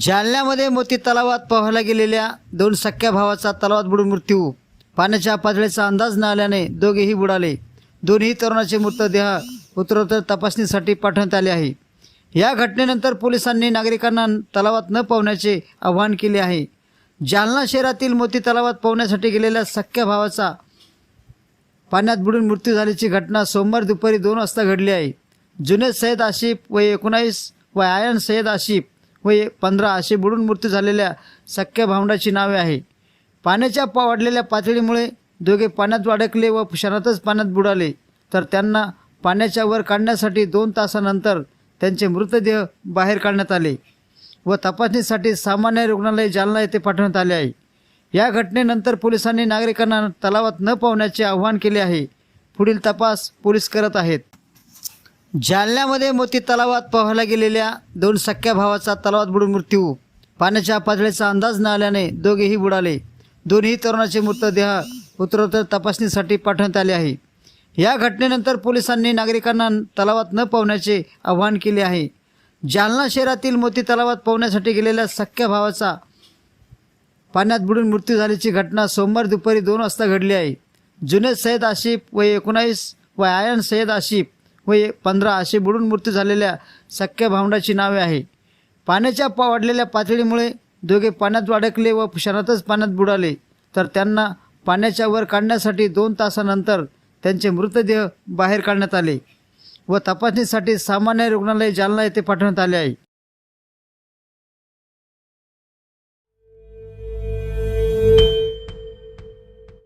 जालन्यामध्ये मोती तलावात पोहायला गेलेल्या दोन सख्या भावाचा तलावात बुडून मृत्यू. पाण्याच्या पातळीचा अंदाज न आल्याने दोघेही बुडाले. दोन्ही तरुणाचे मृतदेह उत्तरोत्तर तपासणीसाठी पाठवण्यात आले आहे. या घटनेनंतर पोलिसांनी नागरिकांना तलावात न पोहण्याचे आवाहन केले आहे. जालना शहरातील मोती तलावात पोहण्यासाठी गेलेल्या सख्या भावाचा पाण्यात बुडून मृत्यू झाल्याची घटना सोमवार दुपारी दोन वाजता घडली आहे. जुनेद सय्यद आशिफ व एकोणावीस व आयन सय्यद आशिफ व पंधरा असे बुडून मृत्यू झालेल्या सख्या भावंडाची नावे आहे पाण्याच्या पा वाढलेल्या पातळीमुळे दोघे पाण्यात अडकले व क्षणातच पाण्यात बुडाले. तर त्यांना पाण्याच्या वर काढण्यासाठी दोन तासानंतर त्यांचे मृतदेह बाहेर काढण्यात आले व तपासणीसाठी सामान्य रुग्णालय जालना येथे पाठवण्यात आले आहे. या घटनेनंतर पोलिसांनी नागरिकांना तलावात न पावण्याचे आवाहन केले आहे. पुढील तपास पोलीस करत आहेत. जालन्यामध्ये मोती तलावात पोहायला गेलेल्या दोन सख्या भावाचा तलावात बुडून मृत्यू. पाण्याच्या पातळीचा अंदाज न आल्याने दोघेही बुडाले. दोन्ही तरुणाचे मृतदेह उत्तरोत्तर तपासणीसाठी पाठवण्यात आले आहे. या घटनेनंतर पोलिसांनी नागरिकांना तलावात न पोहण्याचे आवाहन केले आहे. जालना शहरातील मोती तलावात पोहण्यासाठी गेलेल्या सख्या भावाचा पाण्यात बुडून मृत्यू झाल्याची घटना सोमवार दुपारी दोन वाजता घडली आहे. जुनेद सय्यद आशिफ व एकोणावीस व आयन सय्यद आशिफ व पंधरा असे बुडून मृत्यू झालेल्या सख्या भावंडाची नावे आहे. पाण्याच्या पा वाढलेल्या पातळीमुळे दोघे पाण्यात अडकले व क्षणातच पाण्यात बुडाले. तर त्यांना पाण्याच्या वर काढण्यासाठी दोन तासानंतर त्यांचे मृतदेह बाहेर काढण्यात आले व तपासणीसाठी सामान्य रुग्णालय जालना येथे पाठवण्यात आले आहे.